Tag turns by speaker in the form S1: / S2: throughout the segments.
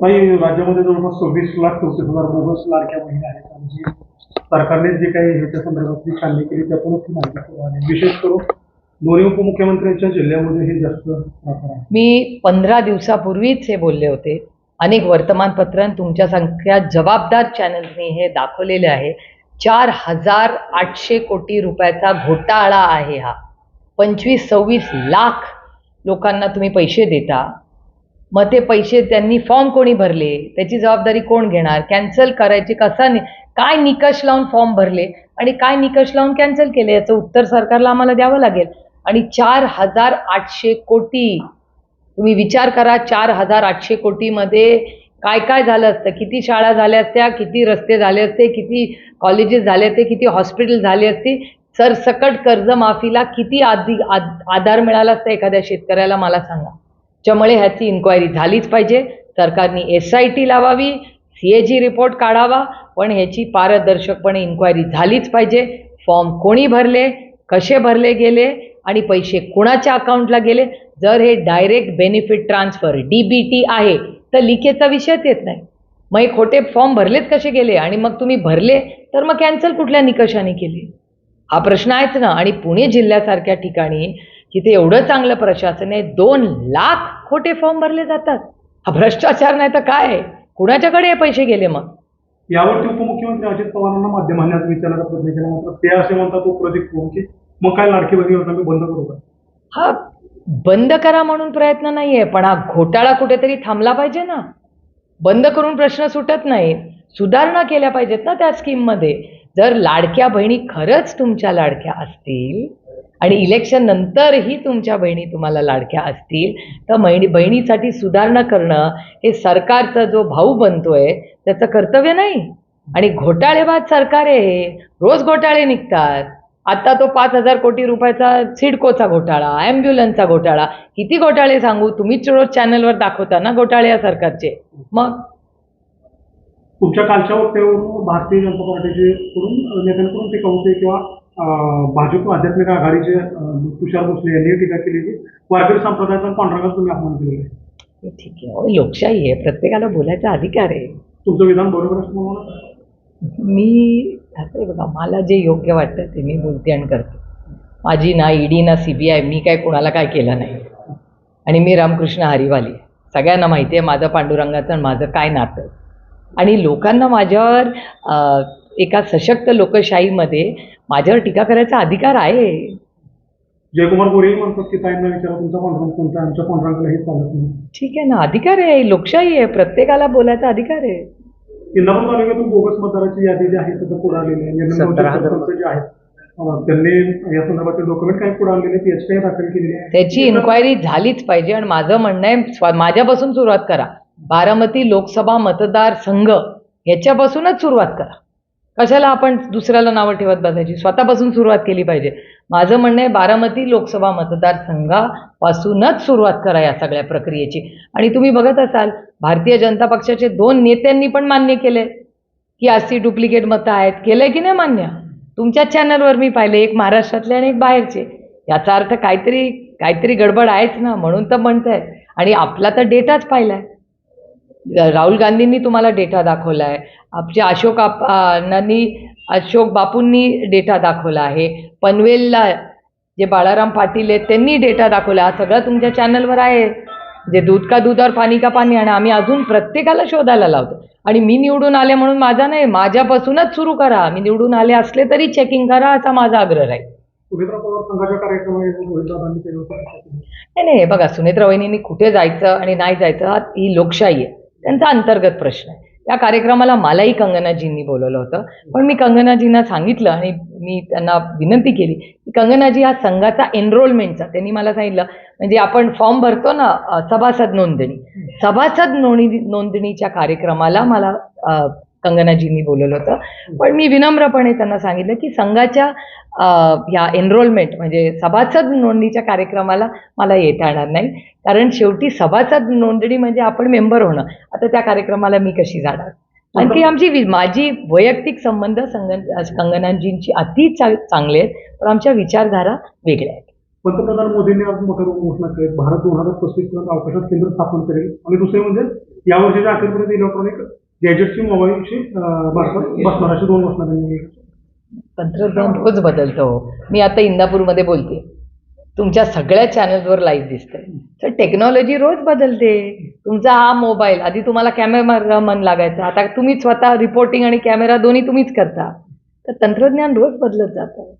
S1: काही राज्यामध्ये जवळपास सव्वीस लाख चौतीस हजार बोगस लाडक्या बहिणी आहेत. आणि जी सरकारने जे काही ह्याच्या संदर्भातली छाननी केली त्यातूनच ती माहिती पुढे आली विशेष करून दोन्ही उपमुख्यमंत्र्यांच्या जिल्ह्यामध्ये हे जास्त प्रकार आहे.
S2: मी पंधरा दिवसापूर्वीच हे बोलले होते. अनेक वर्तमानपत्र तुमच्यासारख्या जबाबदार चॅनल्सनी हे दाखवलेले आहे. चार हजार आठशे कोटी रुपयाचा घोटाळा आहे हा. पंचवीस सव्वीस लाख लोकांना तुम्ही पैसे देता. मग ते पैसे त्यांनी फॉर्म कोणी भरले? त्याची जबाबदारी कोण घेणार? कॅन्सल करायची कसा नि काय निकष लावून फॉर्म भरले? आणि काय निकष लावून कॅन्सल केले? याचं उत्तर सरकारला आम्हाला द्यावं लागेल. आणि चार हजार आठशे कोटी तुम्ही विचार करा चार हजार आठशे कोटीमध्ये काय काय झालं असतं? किती शाळा झाल्या असत्या? किती रस्ते झाले असते? किती कॉलेजेस झाले असते? किती हॉस्पिटल झाले असते? सरसकट कर्जमाफीला किती आधी आधार मिळाला असता एखाद्या शेतकऱ्याला? मला सांगा. त्यामुळे ह्याची इन्क्वायरी झालीच पाहिजे. सरकारने एस आय टी लावावी सी ए जी रिपोर्ट काढावा पण ह्याची पारदर्शकपणे इन्क्वायरी झालीच पाहिजे. फॉर्म कोणी भरले कसे भरले गेले आणि पैसे कुणाच्या अकाउंटला गेले? जर हे direct benefit transfer D B T आहे तर लिकेजचा विषयच येत नाही. मग हे खोटे फॉर्म भरलेत कसे गेले? आणि मग तुम्ही भरले तर मग कॅन्सल कुठल्या निकषाने केली? हा प्रश्न आहेच ना. आणि पुणे जिल्ह्यासारख्या ठिकाणी जिथे एवढं चांगलं प्रशासन आहे दोन लाख खोटे फॉर्म भरले जातात. हा भ्रष्टाचार नाही तर काय? आहे कुणाच्याकडे हे पैसे गेले मग?
S1: यावरती उपमुख्यमंत्री अजित पवारांना माध्यमांनी आज विचारण्याचा प्रयत्न केला. मात्र ते असे म्हणतात तो प्रोजेक्ट होऊन की मग काय लाडकी बहिणी योजना मी बंद करू का?
S2: हा बंद करा म्हणून प्रयत्न नाही आहे पण हा घोटाळा कुठेतरी थांबला पाहिजे ना. बंद करून प्रश्न सुटत नाहीत सुधारणा केल्या पाहिजेत ना त्या स्कीममध्ये जर लाडक्या बहिणी खरंच तुमच्या लाडक्या असतील आणि इलेक्शन नंतरही तुमच्या बहिणी तुम्हाला लाडक्या असतील. तर बहिणी बहिणीसाठी सुधारणा करणं हे सरकारचा जो भाऊ बनतोय त्याचं कर्तव्य नाही. आणि घोटाळेबाद सरकार आहे रोज घोटाळे निघतात. आता तो पाच हजार कोटी रुपयाचा सिडकोचा घोटाळा ॲम्ब्युलन्सचा घोटाळा. किती घोटाळे सांगू? तुम्हीच रोज चॅनलवर दाखवता ना घोटाळे या सरकारचे. मग?
S1: तुमच्या कालच्या वक्तव्यावरून भारतीय जनता पार्टीचे कडून नेत्यांकडून ते कौतुक किंवा भाजप आध्यात्मिक आघाडीचे तुषार भोसले यांनी टीका केली की वारकरी संप्रदायाचा पांढरंगाच तुम्ही अपमान केलेला आहे.
S2: ठीक आहे. अहो, लोकशाही आहे. प्रत्येकाला बोलायचा अधिकार आहे.
S1: तुमचं विधान बरोबर असं म्हणून?
S2: मी असं आहे बघा मला जे योग्य वाटतं ते मी बोलते आणि करते. माझी ना ईडी ना सी बी आय मी काय कोणाला काय केलं नाही. आणि मी रामकृष्ण हरिवाली आहे. सगळ्यांना माहिती आहे माझं पांडुरंगाचं आणि माझं काय नातं. आहे. आणि लोकांना माझ्यावर अं, एका सशक्त लोकशाहीमध्ये माझ्यावर टीका करायचा अधिकार आहे.
S1: जयकुमार गोरे म्हणतात की ताईंना विचारा तुमचा पांढरंग कोणता? आमच्या पांढरंगाला हे चालत नाही.
S2: ठीक आहे ना अधिकार आहे लोकशाही आहे प्रत्येकाला बोलायचा अधिकार आहे.
S1: इंदापूर तालुक्यातून बोगस मतदाराची यादी जी आहे त्याचं पुढे आलेली आहे.
S2: सतरा हजार.
S1: जे आहेत अं, त्यांनी या संदर्भातील डॉक्युमेंट काही पुढे आणलेले ती याची काही दाखल केलेली आहे?
S2: त्याची इन्क्वायरी झालीच पाहिजे आणि माझं म्हणणं आहे स्व माझ्यापासून सुरुवात करा. बारामती लोकसभा मतदार संघ याच्यापासूनच सुरुवात करा. कशाला आपण दुसऱ्याला नावं ठेवत बसायची? स्वतःपासून सुरुवात केली पाहिजे. माझं म्हणणं आहे बारामती लोकसभा मतदारसंघापासूनच सुरुवात करा या सगळ्या प्रक्रियेची. आणि तुम्ही बघत असाल भारतीय जनता पक्षाचे दोन नेत्यांनी पण मान्य केले की अशी डुप्लिकेट मतं आहेत. केलं की नाही मान्य? तुमच्याच चॅनलवर मी पाहिले एक महाराष्ट्रातले आणि एक बाहेरचे. याचा अर्थ काहीतरी काहीतरी गडबड आहेच ना म्हणून तर म्हणत आहे आणि आपला तर डेटाच पाहिला आहे राहुल गांधींनी तुम्हाला डेटा दाखवला आहे आमच्या अशोक अण्णांनी अशोक बापूंनी डेटा दाखवला आहे. पनवेलला जे बाळाराम पाटील आहेत त्यांनी डेटा दाखवला. हा सगळं तुमच्या चॅनलवर आहे. जे दूध का दूध और पाणी का पाणी आणि आम्ही अजून प्रत्येकाला शोधायला लावतो. आणि मी निवडून आले म्हणून माझा नाही माझ्यापासूनच सुरू करा. मी निवडून आले असले तरी चेकिंग करा असा माझा आग्रह राहील नाही नाही बघा सुनेत्रा वहिनींनी कुठे जायचं आणि नाही जायचं हा ही लोकशाही आहे. त्यांचा अंतर्गत प्रश्न आहे. त्या कार्यक्रमाला मलाही कंगनाजींनी बोलवलं होतं. पण मी कंगनाजींना सांगितलं आणि मी त्यांना विनंती केली की कंगनाजी हा संघाचा एनरोलमेंटचा त्यांनी मला सांगितलं म्हणजे आपण फॉर्म भरतो ना सभासद नोंदणी. सभासद नोंदणी नोंदणीच्या कार्यक्रमाला मला कंगनाजींनी बोलवलं होतं. पण मी विनम्रपणे त्यांना सांगितलं की संघाच्या ह्या एनरोलमेंट म्हणजे सभासद नोंदणीच्या कार्यक्रमाला मला येता येणार नाही. कारण शेवटी सभासद नोंदणी म्हणजे आपण मेंबर होणं. आता त्या कार्यक्रमाला मी कशी जाणार? आणखी आमची माझी वैयक्तिक संबंध संगन कंगनाजींची अति चांगले आहेत पण आमच्या विचारधारा वेगळ्या आहेत.
S1: पंतप्रधान मोदींनी आज मोठ्या घोषणा केली. भारत दोन हजार पस्तीस पर्यंत अवकाशात केंद्र स्थापन करेल. आणि दुसरे म्हणजे यावर्षीच्या अखेरपर्यंत इलेक्ट्रॉनिक गॅजेटची मोबाईलची बसणार अशी दोन बसणार
S2: तंत्रज्ञान रोज बदलतं. हो मी आता इंदापूरमध्ये बोलते. तुमच्या सगळ्या चॅनल्सवर लाईव्ह दिसतंय. तर टेक्नॉलॉजी रोज बदलते. तुमचा हा मोबाईल आधी तुम्हाला कॅमेरा मन लागायचा. आता तुम्ही स्वतः रिपोर्टिंग आणि कॅमेरा दोन्ही तुम्हीच करता. तर तंत्रज्ञान रोज बदलत जातं.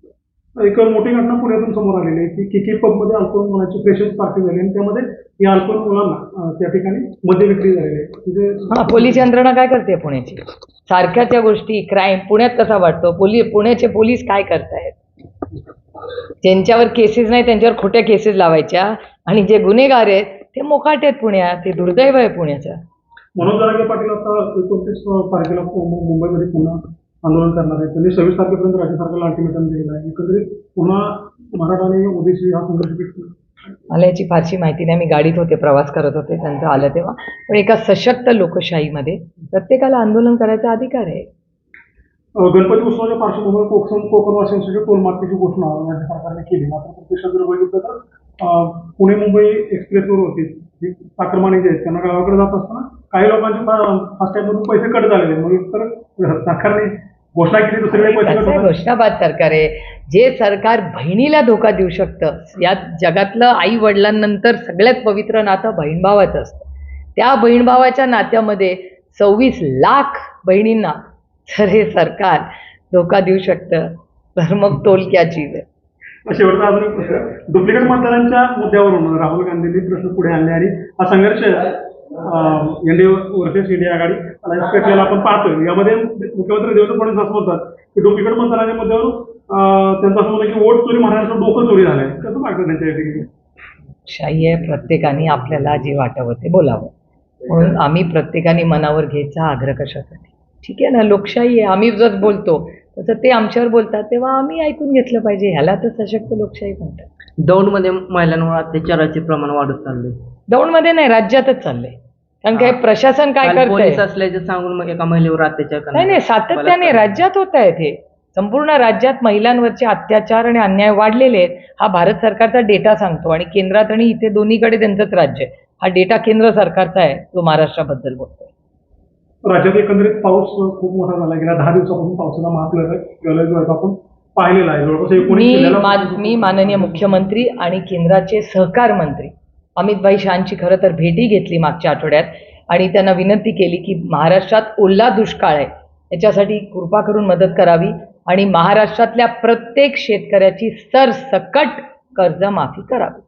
S1: एक मोठी घटना पुण्यातून समोर आलेली आहे की किकी पबमध्ये अल्कोहोल मुलांची फ्रेशर्स पार्टी झाली आणि त्यामध्ये या अल्कोहोल मुलांना अं, त्या ठिकाणी मद्य विक्री झालेली आहे. तिथे
S2: हा पोलीस यंत्रणा काय करते पुण्याची? सारख्या त्या गोष्टी क्राईम पुण्यात कसा वाटतो पोली पुण्याचे पोलीस काय करतायत? ज्यांच्यावर केसेस नाही त्यांच्यावर खोट्या केसेस लावायच्या. आणि जे गुन्हेगार आहेत ते मोकाट आहेत पुण्यात ते दुर्दैव आहे पुण्याचं.
S1: मनोज पाटील आता एकोणतीस तारखेला मु- मुंबईमध्ये पुन्हा आंदोलन करणार आहे त्यांनी सव्वीस तारखेपर्यंत राज्य सरकारला अल्टिमेटम दिलेलं आहे. एकंदरीत पुन्हा मराठा आणि ओबीसी हा संघर्ष पेटतो.
S2: मला याची फारशी माहिती नाही. मी गाडीत होते प्रवास करत होते त्यांचं आलं तेव्हा. पण एका सशक्त लोकशाहीमध्ये प्रत्येकाला आंदोलन करायचा अधिकार आहे.
S1: गणपती उत्सवाच्या पार्श्वभूमीवर कोकण कोकणवासियांसाठी टोलमार्केची घोषणा राज्य सरकारने केली. मात्र प्रत्यक्षात जर बघितलं तर पुणे मुंबई एक्सप्रेसवर होती. जी जे आहेत. त्यांना गावाकडे जात असताना काही लोकांचे फास्टॅगमधून पैसे कट झालेले मग तर सरकारने घोषणा केली दुसरीकडे पैसे
S2: कसं. घोषणाबाद सरकार आहे. जे सरकार बहिणीला धोका देऊ शकतं या जगातलं आई वडिलांनंतर सगळ्यात पवित्र नातं बहीण भावाचं असतं. त्या बहीण भावाच्या नात्यामध्ये सव्वीस लाख बहिणींना जर हे सरकार धोका देऊ शकतं. तर मग टोल क्या चीज आहे
S1: शेवटचा अजून एक प्रश्न. डुप्लिकेट मतदारांच्या मुद्द्यावरून राहुल गांधींनी प्रश्न पुढे आणले आणि हा संघर्ष एनडीए वर्सेस इंडिया आघाडी अलायन्स पेटलेला आपण पाहतोय. यामध्ये मुख्यमंत्री देवेंद्र फडणवीस असं म्हणतात की डुप्लिकेट मतदारांच्या मुद्द्यावरून त्यांचं असं म्हणतं की वोट चोरी महाराष्ट्रात डोकं चोरी झालंय. कसं वाटतं त्यांच्या
S2: शाही आहे प्रत्येकाने आपल्याला जे वाटावं ते बोलावं. म्हणून आम्ही प्रत्येकाने मनावर घ्यायचा आग्रह कशासाठी? ठीक आहे ना लोकशाही आहे. आम्ही जर बोलतो तसं ते आमच्यावर बोलतात तेव्हा आम्ही ऐकून घेतलं पाहिजे. ह्याला तर सशक्त लोकशाही म्हणतात.
S3: दौंडमध्ये महिलांवर अत्याचाराचे प्रमाण वाढत चालले
S2: दौंडमध्ये नाही राज्यातच चाललंय. कारण काय प्रशासन काय
S3: काल
S2: करतंय?
S3: पोलीस असल्याचे सांगून मग एका महिलेवर अत्याचार
S2: नाही नाही सातत्याने
S3: बलात्कार.
S2: राज्यात होत आहेत हे. संपूर्ण राज्यात महिलांवरचे अत्याचार आणि अन्याय वाढलेले आहेत. हा भारत सरकारचा डेटा सांगतो आणि केंद्रात आणि इथे दोन्हीकडे त्यांचंच राज्य आहे. हा डेटा केंद्र सरकारचा आहे जो महाराष्ट्राबद्दल बोलतोय.
S1: राज्यात एकंदरीत पाऊस खूप मोठा झाला गेल्या दहा दिवसापासून गेला जो आहे आपण पाहिलेला आहे. जवळपास एकोणीस
S2: मी
S1: जिल्ह्याला
S2: मा- मी माननीय मुख्यमंत्री आणि केंद्राचे सहकार मंत्री अमितभाई शहांची खरं तर भेटी घेतली मागच्या आठवड्यात आणि त्यांना विनंती केली की महाराष्ट्रात ओला दुष्काळ आहे. याच्यासाठी कृपा करून मदत करावी आणि महाराष्ट्रातल्या प्रत्येक शेतकऱ्याची सरसकट कर्जमाफी करावी.